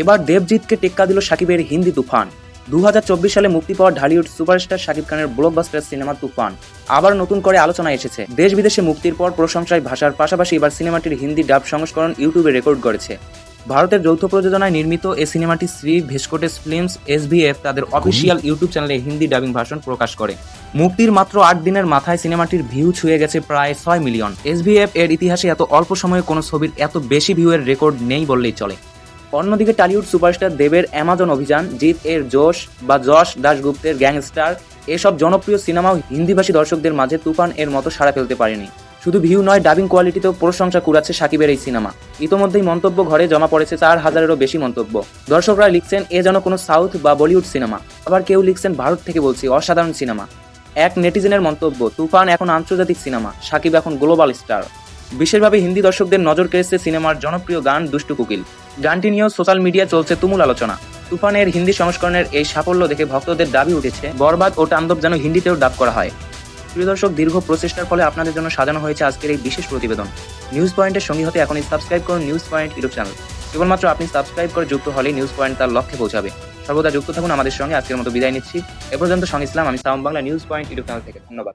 এবার দেবজিৎকে টেক্কা দিল সাকিবের হিন্দি তুফান। দু হাজার চব্বিশ সালে মুক্তি পাওয়া ঢালিউড সুপারস্টার শাকিব খানের ব্লকবাস্টার সিনেমা তুফান। আবার নতুন করে আলোচনায় এসেছে। দেশ বিদেশে মুক্তির পর প্রশংসায় ভাষার পাশাপাশি এবার সিনেমাটির হিন্দি ডাব সংস্করণ ইউটিউবে রেকর্ড করেছে ভারতের যৌথ প্রযোজনায় নির্মিত এই সিনেমাটি শ্রী ভেস্কোটেস ফিল্মস এসভিএফ তাদের অফিসিয়াল ইউটিউব চ্যানেলে হিন্দি ডাবিং ভাষণ প্রকাশ করে। মুক্তির মাত্র আট দিনের মাথায় সিনেমাটির ভিউ ছুঁয়ে গেছে প্রায় ছয় মিলিয়ন। এসভিএফ এর ইতিহাসে এত অল্প সময়ে কোনো ছবির এত বেশি ভিউয়ের রেকর্ড নেই বললেই চলে। অন্যদিকে টলিউড সুপারস্টার দেবের অ্যামাজন অভিযান জিত এর জোশ বা যশ দাশগুপ্তের গ্যাংস্টার, এসব জনপ্রিয় সিনেমাও হিন্দিভাষী দর্শকদের মাঝে তুফান এর মতো সাড়া ফেলতে পারেনি। শুধু ভিউ নয়, ডাবিং কোয়ালিটিতেও প্রশংসা কুড়াচ্ছে সাকিবের এই সিনেমা। ইতোমধ্যেই মন্তব্য ঘরে জমা পড়েছে চার হাজারেরও বেশি মন্তব্য। দর্শকরা লিখছেন, এ যেন কোনো সাউথ বা বলিউড সিনেমা। আবার কেউ লিখছেন, ভারত থেকে বলছি, অসাধারণ সিনেমা। এক নেটিজেনের মন্তব্য, তুফান এখন আন্তর্জাতিক সিনেমা, সাকিব এখন গ্লোবাল স্টার। বিশেষভাবে হিন্দি দর্শকদের নজর কেড়েছে সিনেমার জনপ্রিয় গান দুষ্টু কুকিল। গানটি নিয়েও সোশ্যাল মিডিয়া চলছে তুমুল আলোচনা। তুফানের হিন্দি সংস্করণের এই সাফল্য দেখে ভক্তদের দাবি উঠেছে, বরবাদ ও তাণ্ডব যেন হিন্দিতেও ডাব করা হয়। প্রিয় দর্শক, দীর্ঘ প্রচেষ্টার ফলে আপনাদের জন্য সাজানো হয়েছে আজকের এই বিশেষ প্রতিবেদন। নিউজ পয়েন্টের সঙ্গী হতে এখনই সাবস্ক্রাইব করুন নিউজ পয়েন্ট ইউটিউব চ্যানেল কেবলমাত্র আপনি সাবস্ক্রাইব করে যুক্ত হলেই নিউজ পয়েন্ট তার লক্ষ্যে পৌঁছাবে। সর্বদা যুক্ত থাকুন আমাদের সঙ্গে, আজকের মতো বিদায় নিচ্ছি। এ পর্যন্ত সঙ্গে ইসলাম, আমি sound Bangla news point YouTube channel থেকে। ধন্যবাদ।